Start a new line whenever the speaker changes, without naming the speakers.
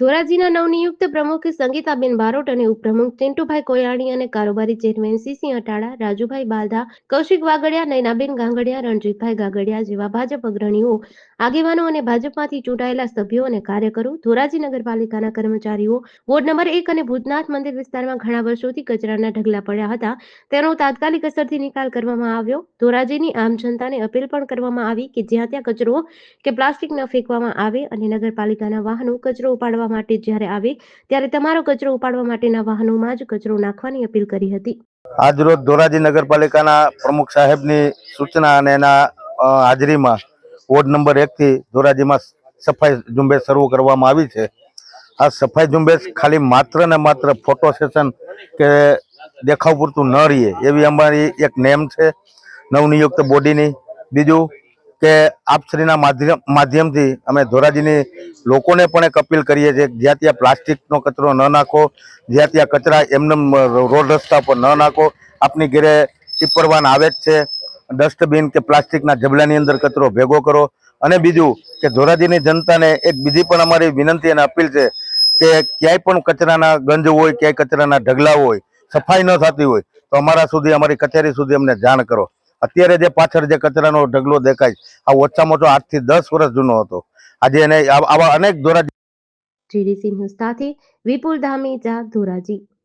ધોરાજીના નવનિયુક્ત પ્રમુખ સંગીતાબેન બારોટ અને ઉપપ્રમુખ ચિંટુભાઈ કોયાણી અને કારોબારી ચેરમેન સીસી અટાળા રાજુભાઈ બાલધા, કૌશિક વાગડિયા, નયનાબેન ગાંગડિયા, રણજીતભાઈ ગાગડિયા જેવા ભાજપ અગ્રણીઓ, આગેવાનો અને ભાજપમાંથી ચૂંટાયેલા સભ્યો અને કાર્યકરો, ધોરાજી નગરપાલિકાના કર્મચારીઓ, વોર્ડ નંબર એક અને ભૂતનાથ મંદિર વિસ્તારમાં ઘણા વર્ષોથી કચરાના ઢગલા પડ્યા હતા. તેનો તાત્કાલિક અસરથી નિકાલ કરવામાં આવ્યો. ધોરાજીની આમ જનતાને અપીલ પણ કરવામાં આવી કે જ્યાં ત્યાં કચરો કે પ્લાસ્ટિક ન ફેંકવામાં આવે અને નગરપાલિકાના વાહનો કચરો ઉપાડવા માટે જ્યારે આવે, ત્યારે તમારો કચરો ઉપાડવા માટેના વાહનોમાં જ કચરો નાખવાની અપીલ કરી હતી.
આજરોજ ધોરાજી નગરપાલિકાના પ્રમુખ સાહેબની સૂચના અને એના હાજરીમાં વોર્ડ નંબર એકથી ધોરાજીમાં સફાઈ ઝુંબેશ શરૂ કરવામાં આવી છે. આ સફાઈ ઝુંબેશ ખાલી માત્ર ને માત્ર ફોટો સેશન કે દેખાવ પૂરતું ન રહીએ, એવી અમારી એક નેમ છે નવનિયુક્ત બોડીની. બીજું કે આપશ્રીના માધ્યમ માધ્યમથી અમે ધોરાજીની લોકોને પણ એક અપીલ કરીએ છીએ, જ્યાં ત્યાં પ્લાસ્ટિકનો કચરો ન નાખો, જ્યાં ત્યાં કચરા એમને રોડ રસ્તા પર ન નાખો, આપની ઘરે ટીપરવાન આવે જ છે, ડસ્ટબિન કે પ્લાસ્ટિકના જબલાની અંદર કચરો ભેગો કરો. અને બીજું કે ધોરાજીની જનતાને એક બીજી પણ અમારી વિનંતી અને અપીલ છે કે ક્યાંય પણ કચરાના ગંજ હોય, ક્યાંય કચરાના ઢગલા હોય, સફાઈ ન થતી હોય, તો અમારા સુધી, અમારી કચેરી સુધી અમને જાણ કરો. અત્યારે જે પાછળ જે કચરાનો ઢગલો દેખાય આ ઓછામાં ઓછો આઠથી દસ વર્ષ જૂનો હતો. આજે એને આવા અનેક ધોરાજી
જીડીસી ન્યૂઝ વિપુલ ધામેજા ધોરાજી.